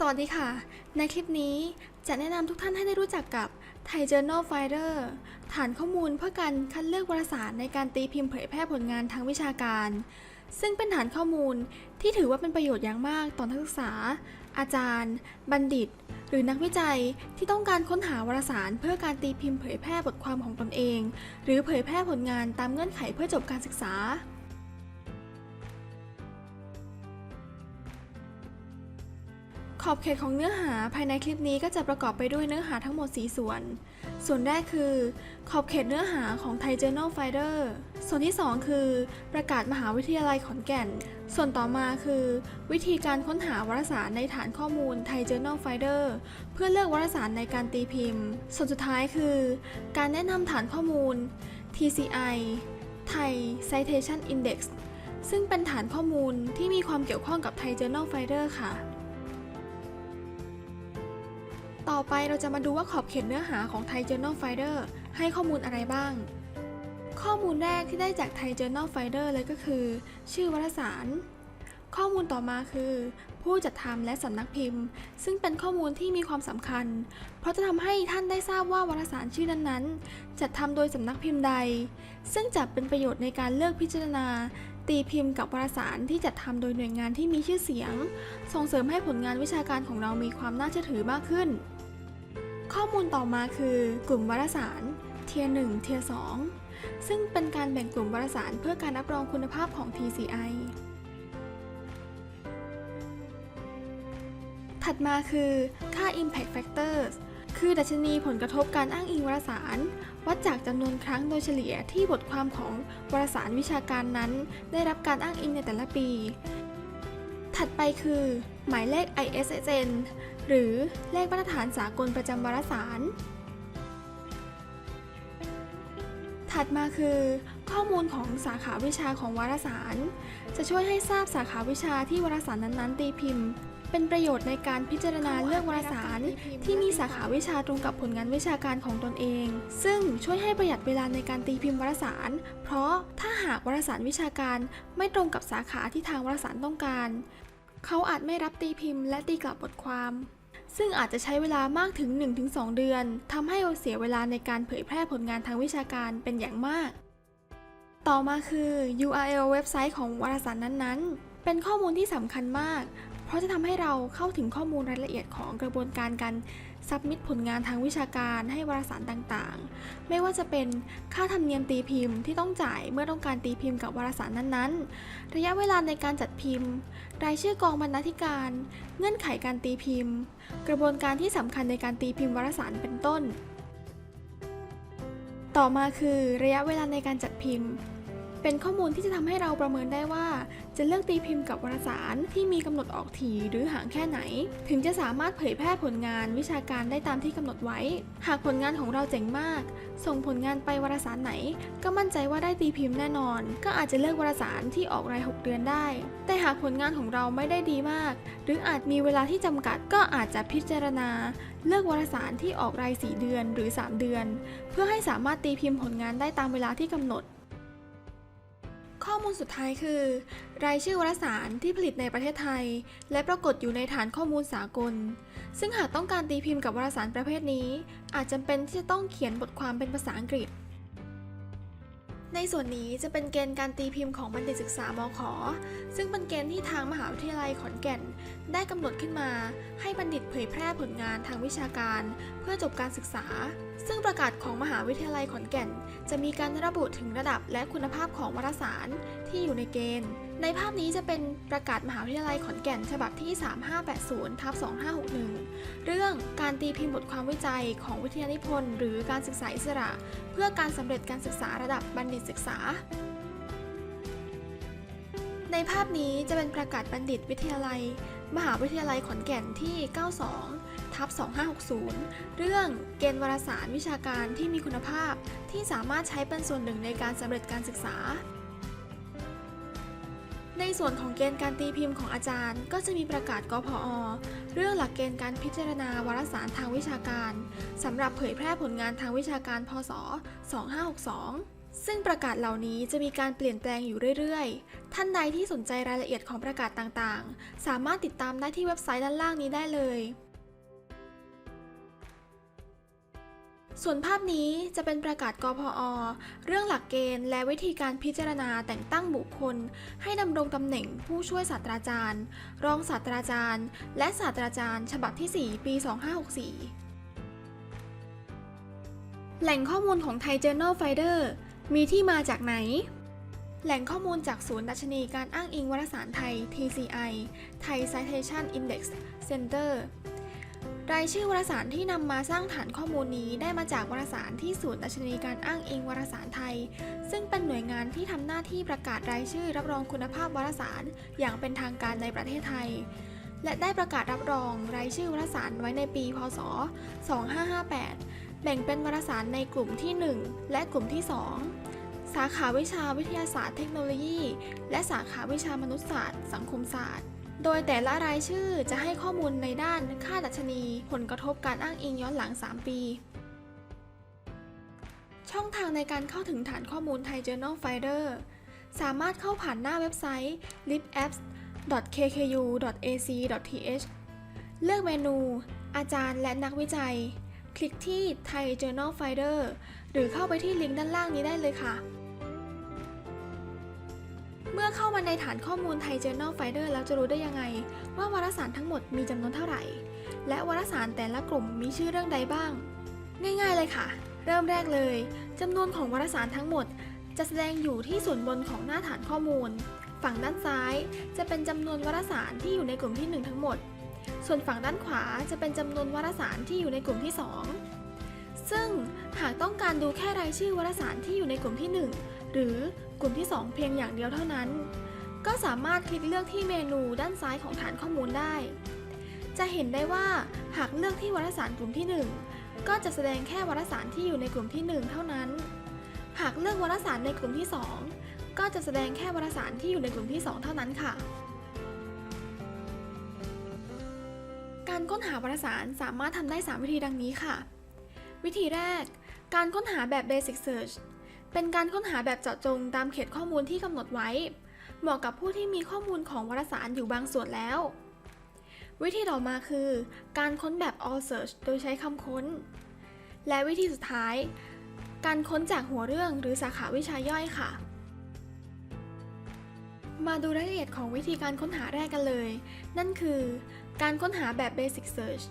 สวัสดีค่ะ ในคลิปนี้จะแนะนำทุกท่านให้ได้รู้จักกับ Thai Journal Finder ฐานข้อมูลเพื่อการคัดเลือกวารสารในการตีพิมพ์เผยแพร่ผลงานทางวิชาการ ซึ่งเป็นฐานข้อมูลที่ถือว่าเป็นประโยชน์อย่างมากต่อนักศึกษา อาจารย์ บัณฑิต หรือนักวิจัยที่ต้องการค้นหาวารสารเพื่อการตีพิมพ์เผยแพร่บทความของตนเอง หรือเผยแพร่ผลงานตามเงื่อนไขเพื่อจบการศึกษา ขอบเขตของเนื้อหาภายในคลิปนี้ก็จะประกอบไปด้วยเนื้อหาทั้งหมด 4 ส่วน ส่วนแรกคือ ขอบเขตเนื้อหาของ Thai Journal Finder ส่วนที่ 2 คือ ประกาศมหาวิทยาลัยขอนแก่น ส่วนต่อมาคือ วิธีการค้นหาวารสารในฐานข้อมูล Thai Journal Finder เพื่อเลือกวารสารในการตีพิมพ์ ส่วนสุดท้ายคือ การแนะนำฐานข้อมูล TCI Thai Citation Index ซึ่งเป็นฐานข้อมูลที่มีความเกี่ยวข้องกับ Thai Journal Finder ค่ะ ต่อไปเราจะมาดูว่าขอบเขตเนื้อหาของ Thai Journal Finder ให้ข้อมูลอะไรบ้าง ข้อมูลแรกที่ได้จาก Thai Journal Finder เลยก็คือ ชื่อวารสาร ข้อมูลต่อมาคือ ผู้จัดทำและสำนักพิมพ์ ซึ่งเป็นข้อมูลที่มีความสำคัญ เพราะจะทำให้ท่านได้ทราบว่าวารสารชื่อนั้นๆ จัดทำโดยสำนักพิมพ์ใด ซึ่งจะเป็นประโยชน์ในการเลือกพิจารณาตีพิมพ์กับวารสารที่จัดทำโดยหน่วยงานที่มีชื่อเสียง ส่งเสริมให้ผลงานวิชาการของเรามีความน่าเชื่อถือมากขึ้น ข้อมูลต่อมาคือกลุ่มวารสารเทียร์1เทียร์2ซึ่งเป็นการแบ่งกลุ่มวารสารเพื่อการรับรองคุณภาพของ TCI ถัดมาคือค่า Impact Factors คือดัชนีผลกระทบการอ้างอิงวารสาร วัดจากจำนวนครั้งโดยเฉลี่ยที่บทความของวารสารวิชาการนั้น ได้รับการอ้างอิงในแต่ละปี ถัดไปคือ หมายเลข ISSN หรือเลขมาตรฐานสากลประจำวารสาร ถัดมาคือ ข้อมูลของสาขาวิชาของวารสาร จะช่วยให้ทราบสาขาวิชาที่วารสารนั้นๆ ตีพิมพ์ เป็นประโยชน์ในการพิจารณาเลือกวารสารที่มีสาขาวิชาตรงกับผลงานวิชาการของตนเอง ซึ่งช่วยให้ประหยัดเวลาในการตีพิมพ์วารสาร เพราะถ้าหากวารสารวิชาการไม่ตรงกับสาขาที่ทางวารสารต้องการ เขาอาจไม่รับตีพิมพ์และตีกลับบทความ ซึ่งอาจจะใช้เวลามากถึง 1-2 เดือนทำให้เสียเวลาในการเผยแพร่ผลงานทางวิชาการเป็นอย่างมาก ต่อมาคือ URL เว็บไซต์ของวารสารนั้นๆ เป็นข้อมูลที่สำคัญมาก เพราะจะทำให้เราเข้าถึงข้อมูลรายละเอียดของกระบวนการการ ซับมิดผลงานทางวิชาการให้วารสารต่างๆ ไม่ว่าจะเป็นค่าธรรมเนียมตีพิมพ์ที่ต้องจ่ายเมื่อต้องการตีพิมพ์กับวารสารนั้นๆ ระยะเวลาในการจัดพิมพ์ รายชื่อกองบรรณาธิการ เงื่อนไขการตีพิมพ์ กระบวนการที่สำคัญในการตีพิมพ์วารสารเป็นต้น ต่อมาคือระยะเวลาในการจัดพิมพ์ เป็นข้อมูลที่จะทำให้เราประเมินได้ว่า จะเลือกตีพิมพ์กับวารสารที่มีกำหนดออกถี่หรือห่างแค่ไหน ถึงจะสามารถเผยแพร่ผลงานวิชาการได้ตามที่กำหนดไว้ หากผลงานของเราเจ๋งมาก ส่งผลงานไปวารสารไหน ก็มั่นใจว่าได้ตีพิมพ์แน่นอน ก็อาจจะเลือกวารสารที่ออกราย 6 เดือนได้ แต่หากผลงานของเราไม่ได้ดีมาก หรืออาจมีเวลาที่จำกัดก็อาจจะพิจารณา เลือกวารสารที่ออกราย 4 เดือนหรือ 3 เดือน เพื่อให้สามารถตีพิมพ์ผลงานได้ตามเวลาที่กำหนด ข้อมูลสุดท้ายคือ รายชื่อวารสารที่ผลิตในประเทศไทย และปรากฏอยู่ในฐานข้อมูลสากล ซึ่งหากต้องการตีพิมพ์กับวารสารประเภทนี้ อาจจำเป็นที่จะต้องเขียนบทความเป็นภาษาอังกฤษ ในส่วนนี้จะเป็นเกณฑ์การตีพิมพ์ของบัณฑิตศึกษามขอซึ่งเป็นเกณฑ์ที่ทางมหาวิทยาลัยขอนแก่น ได้กำหนดขึ้นมาให้บัณฑิตเผยแพร่ผลงานทางวิชาการเพื่อจบการศึกษา ซึ่งประกาศของมหาวิทยาลัยขอนแก่น จะมีการระบุถึงระดับและคุณภาพของวารสารที่อยู่ในเกณฑ์ ในภาพนี้จะเป็นประกาศมหาวิทยาลัยขอนแก่น ฉบับที่ 3580ทับ2561 เรื่องการตีพิมพ์บทความวิจัยของวิทยานิพนธ์หรือการศึกษาอิสระ เพื่อการสำเร็จการศึกษาระดับบัณฑิตศึกษา ในภาพนี้จะเป็นประกาศบัณฑิตวิทยาลัย มหาวิทยาลัยขอนแก่นที่ 92 ทับ 2560 เรื่องเกณฑ์วารสารวิชาการที่มีคุณภาพ ที่สามารถใช้เป็นส่วนหนึ่งในการสำเร็จการศึกษา ในส่วนของเกณฑ์การตีพิมพ์ของอาจารย์ ก็จะมีประกาศกพอ เรื่องหลักเกณฑ์การพิจารณาวารสารทางวิชาการสำหรับเผยแพร่ผลงานทางวิชาการ พศ 2562 ซึ่งประกาศเหล่านี้จะมีการเปลี่ยนแปลงอยู่เรื่อยๆ ท่านใดที่สนใจรายละเอียดของประกาศต่างๆ สามารถติดตามได้ที่เว็บไซต์ด้านล่างนี้ได้เลย ส่วนภาพนี้จะเป็นประกาศกพอ เรื่องหลักเกณฑ์ และวิธีการพิจารณาแต่งตั้งบุคคล ให้ดำรงตำแหน่งผู้ช่วยศาสตราจารย์ รองศาสตราจารย์ และศาสตราจารย์ ฉบับที่ 4 ปี 2564 แหล่งข้อมูลของไทย Journal Finder มีที่มาจากไหน แหล่งข้อมูลจากศูนย์ดัชนีการอ้างอิงวารสารไทย TCI Thai Citation Index Center รายชื่อวารสารที่นำมาสร้างฐานข้อมูลนี้ได้มาจากวารสารที่ศูนย์ดัชนีการอ้างอิงวารสารไทย ซึ่งเป็นหน่วยงานที่ทำหน้าที่ประกาศรายชื่อรับรองคุณภาพวารสารอย่างเป็นทางการในประเทศไทย และได้ประกาศรับรองรายชื่อวารสารไว้ในปี พศ 2558 แบ่งเป็นวารสารในกลุ่มที่ 1 และกลุ่มที่ 2 สาขาวิชาวิทยาศาสตร์เทคโนโลยี และสาขาวิชามนุษยศาสตร์ สังคมศาสตร์ โดยแต่ละรายชื่อจะให้ข้อมูลในด้านค่าดัชนี ผลกระทบการอ้างอิงย้อนหลัง 3 ปี ช่องทางในการเข้าถึงฐานข้อมูลไทย Journal Finder สามารถเข้าผ่านหน้าเว็บไซต์ libapps.kkU.ac.th เลือกเมนู อาจารย์และนักวิจัย คลิกที่ Thai Journal Finder หรือเข้าไปที่ลิงก์ด้านล่างนี้ได้เลยค่ะ เมื่อเข้ามาในฐานข้อมูล Thai Journal Finder แล้วจะรู้ได้ยังไง ว่าวารสารทั้งหมดมีจำนวนเท่าไหร่ และวารสารแต่ละกลุ่มมีชื่อเรื่องใดบ้าง ง่ายๆเลยค่ะ เริ่มแรกเลยจำนวนของวารสารทั้งหมด จะแสดงอยู่ที่ส่วนบนของหน้าฐานข้อมูล ฝั่งด้านซ้าย จะเป็นจำนวนวารสารที่อยู่ในกลุ่มที่ 1 ทั้งหมด ส่วนฝั่งด้านขวาจะเป็นจำนวนวารสารที่อยู่ในกลุ่มที่ 2 ซึ่งหากต้องการดูแค่รายชื่อวารสารที่อยู่ในกลุ่มที่ 1 หรือกลุ่มที่ 2 เพียงอย่างเดียวเท่านั้น ก็สามารถคลิกเลือกที่เมนูด้านซ้ายของฐานข้อมูลได้ จะเห็นได้ว่าหากเลือกที่วารสารกลุ่มที่ 1 ก็จะแสดงแค่วารสารที่อยู่ในกลุ่มที่ 1 เท่านั้น หากเลือกวารสารในกลุ่มที่ 2 ก็จะแสดงแค่วารสารที่อยู่ในกลุ่มที่ 2 เท่านั้นค่ะ ค้นหาวารสารสามารถทำได้ 3 วิธีดังนี้ค่ะ วิธีแรก การค้นหาแบบ Basic Search เป็นการค้นหาแบบเจาะจงตามเขตข้อมูลที่กำหนดไว้ เหมาะกับผู้ที่มีข้อมูลของวารสารอยู่บางส่วนแล้ว วิธีต่อมาคือ การค้นแบบ All Search โดยใช้คำค้น และวิธีสุดท้าย การค้นจากหัวเรื่องหรือสาขาวิชาย่อยค่ะ มาดูรายละเอียดของวิธีการค้นหาแรกกันเลย นั่นคือ การค้นหาแบบ Basic Search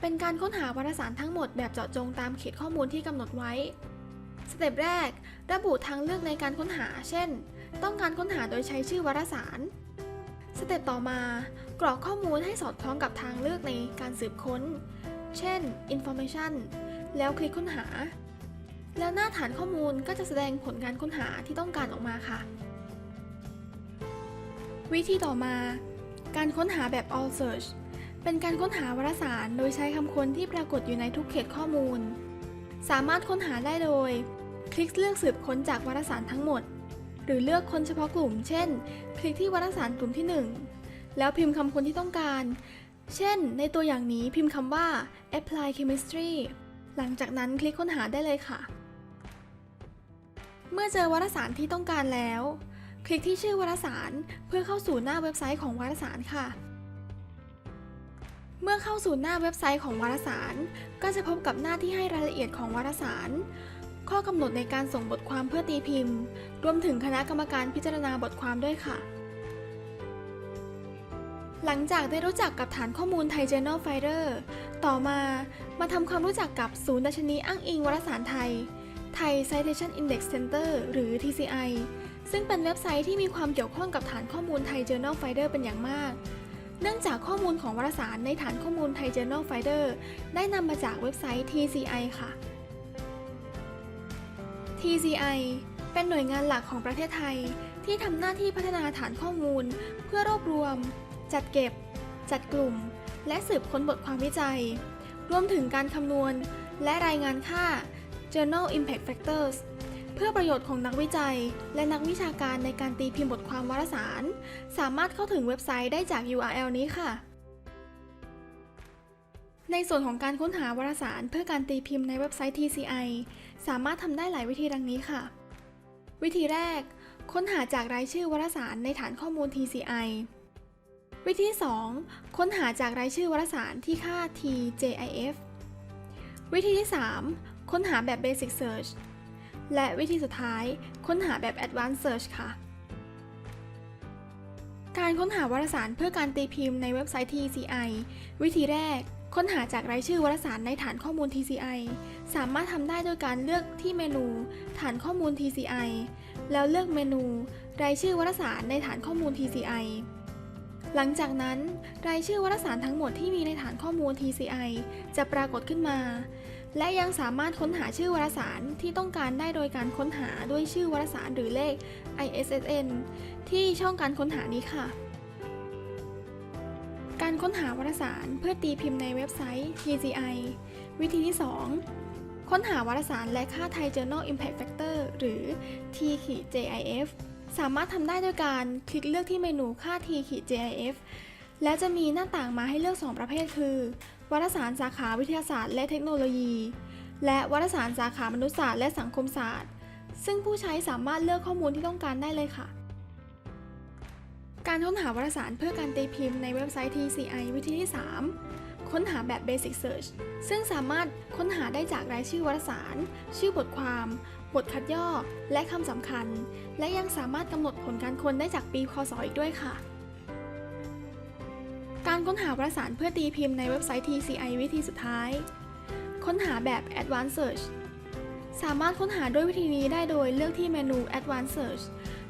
เป็นการค้นหาวารสารทั้งหมดแบบเจาะจงตามเขตข้อมูลที่กำหนดไว้ สเต็ปแรก ระบุทางเลือกในการค้นหา เช่น ต้องการค้นหาโดยใช้ชื่อวารสาร สเต็ปต่อมา กรอกข้อมูลให้สอดคล้องกับทางเลือกในการสืบค้น เช่น information แล้วคลิกค้นหา แล้วหน้าฐานข้อมูลก็จะแสดงผลการค้นหาที่ต้องการออกมาค่ะ วิธีต่อมา การค้นหาแบบ all search เป็นการค้นหาวารสารโดยใช้คำค้นที่ปรากฏอยู่ในทุกเขตข้อมูล สามารถค้นหาได้โดย คลิกเลือกสืบค้นจากวารสารทั้งหมด หรือเลือกค้นเฉพาะกลุ่ม เช่น คลิกที่วารสารกลุ่มที่ 1 แล้วพิมพ์คำค้นที่ต้องการ เช่น ในตัวอย่างนี้พิมพ์คำว่า apply chemistry หลังจากนั้นคลิกค้นหาได้เลยค่ะ เมื่อเจอวารสารที่ต้องการแล้ว คลิกที่ชื่อวารสาร เพื่อเข้าสู่หน้าเว็บไซต์ของวารสารค่ะ เมื่อเข้าสู่หน้าเว็บไซต์ของวารสาร ก็จะพบกับหน้าที่ให้รายละเอียดของวารสาร ข้อกำหนดในการส่งบทความเพื่อตีพิมพ์ รวมถึงคณะกรรมการพิจารณาบทความด้วยค่ะ หลังจากได้รู้จักกับฐานข้อมูล Thai Journal Finder ต่อมามาทำความรู้จักกับศูนย์ดัชนีอ้างอิงวารสารไทย Thai Citation Index Center หรือ TCI ซึ่งเป็นเว็บไซต์ที่มีความเกี่ยวข้องกับฐานข้อมูล Thai Journal Finder เป็นอย่างมาก เนื่องจากข้อมูลของวารสารในฐานข้อมูล Thai Journal Finder ได้นำมาจากเว็บไซต์ TCI ค่ะ TCI เป็นหน่วยงานหลักของประเทศไทย ที่ทำหน้าที่พัฒนาฐานข้อมูล เพื่อรวบรวม จัดเก็บ จัดกลุ่ม และสืบค้นบทความวิจัย รวมถึงการคำนวณ และรายงานค่า Journal Impact Factors เพื่อประโยชน์ของนักวิจัย และนักวิชาการในการตีพิมพ์บทความวารสาร สามารถเข้าถึงเว็บไซต์ได้จาก URL นี้ค่ะ ในส่วนของการค้นหาวารสารเพื่อการตีพิมพ์ในเว็บไซต์ TCI สามารถทำได้หลายวิธีดังนี้ค่ะ วิธีแรก ค้นหาจากรายชื่อวารสารในฐานข้อมูล TCI วิธี 2 ค้นหาจากรายชื่อวารสารที่ค่า TJIF วิธีที่ 3 ค้นหาแบบ Basic Search และวิธีสุดท้ายค้นหาแบบ Advanced Search ค่ะ การค้นหาวารสารเพื่อการตีพิมพ์ในเว็บไซต์ TCI วิธีแรก ค้นหาจากรายชื่อวารสารในฐานข้อมูล TCI สามารถทำได้โดยการเลือกที่เมนู ฐานข้อมูล TCI แล้วเลือกเมนู รายชื่อวารสารในฐานข้อมูล TCI หลังจากนั้น รายชื่อวารสารทั้งหมดที่มีในฐานข้อมูล TCI จะปรากฏขึ้นมา และยังสามารถค้นหาชื่อวารสารที่ต้องการได้โดยการค้นหาด้วยชื่อวารสารหรือเลข ISSN ที่ช่องการค้นหานี้ค่ะ การค้นหาวารสารเพื่อตีพิมพ์ในเว็บไซต์ TCI วิธีที่ 2 ค้นหาวารสารและค่า Thai Journal Impact Factor หรือ T-JIF สามารถทำได้ด้วยการคลิกเลือกที่เมนูค่า T-JIF แล้วจะมีหน้าต่างมาให้เลือก 2 ประเภทคือ วารสารสาขาวิทยาศาสตร์และเทคโนโลยี และวารสารสาขามนุษยศาสตร์และสังคมศาสตร์ ซึ่งผู้ใช้สามารถเลือกข้อมูลที่ต้องการได้เลยค่ะ การค้นหาวารสารเพื่อการตีพิมพ์ในเว็บไซต์ TCI วิธีที่ 3 ค้นหาแบบ Basic Search ซึ่งสามารถค้นหาได้จากรายชื่อวารสาร ชื่อบทความ บทคัดย่อ และคำสำคัญ และยังสามารถกำหนดผลการค้นได้จากปีพศอีกด้วยค่ะ การค้นหาวารสารเพื่อตีพิมพ์ในเว็บไซต์ TCI วิธีสุดท้าย ค้นหาแบบ Advanced Search สามารถค้นหาด้วยวิธีนี้ได้โดยเลือกที่เมนู Advanced Search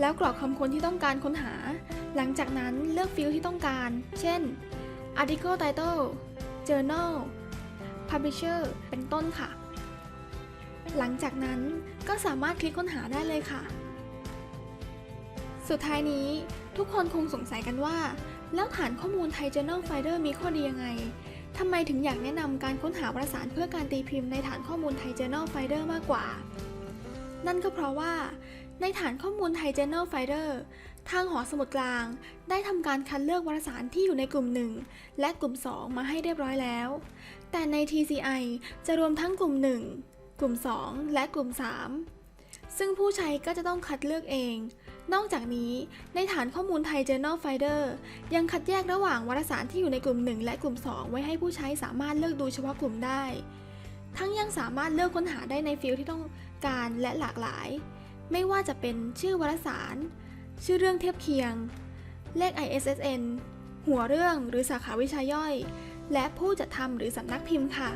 แล้วกรอกคำค้นที่ต้องการค้นหา หลังจากนั้นเลือกฟิล์ที่ต้องการ เช่น article title journal publisher เป็นต้นค่ะ หลังจากนั้นก็สามารถคลิกค้นหาได้เลยค่ะ สุดท้ายนี้ทุกคนคงสงสัยกันว่า แล้วฐานข้อมูล Thai Journal Finder มีข้อดียังไงทำไมถึงอยากแนะนำการค้นหาวารสารเพื่อการตีพิมพ์ในฐานข้อมูล Thai Journal Finder มากกว่า นั่นก็เพราะว่า ในฐานข้อมูล Thai Journal Finder ทางหอสมุดกลาง ได้ทำการคัดเลือกวารสารที่อยู่ในกลุ่ม 1 และกลุ่ม 2 มาให้เรียบร้อยแล้ว แต่ใน TCI จะรวมทั้งกลุ่ม 1 กลุ่ม 2 และกลุ่ม 3 ซึ่งผู้ใช้ก็จะต้องคัดเลือกเอง นอกจากนี้ในฐานข้อมูล Thai Journal Finder ยังคัดแยกระหว่างวารสารที่อยู่ในกลุ่ม 1 และกลุ่ม 2 ไว้ให้ผู้ใช้สามารถเลือกดูเฉพาะกลุ่มได้ ทั้งยังสามารถเลือกค้นหาได้ในฟิลด์ที่ต้องการและหลากหลาย ไม่ว่าจะเป็นชื่อวารสาร ชื่อเรื่องเทียบเคียง เลข ISSN หัวเรื่องหรือสาขาวิชาย่อย และผู้จัดทำหรือสำนักพิมพ์ค่ะ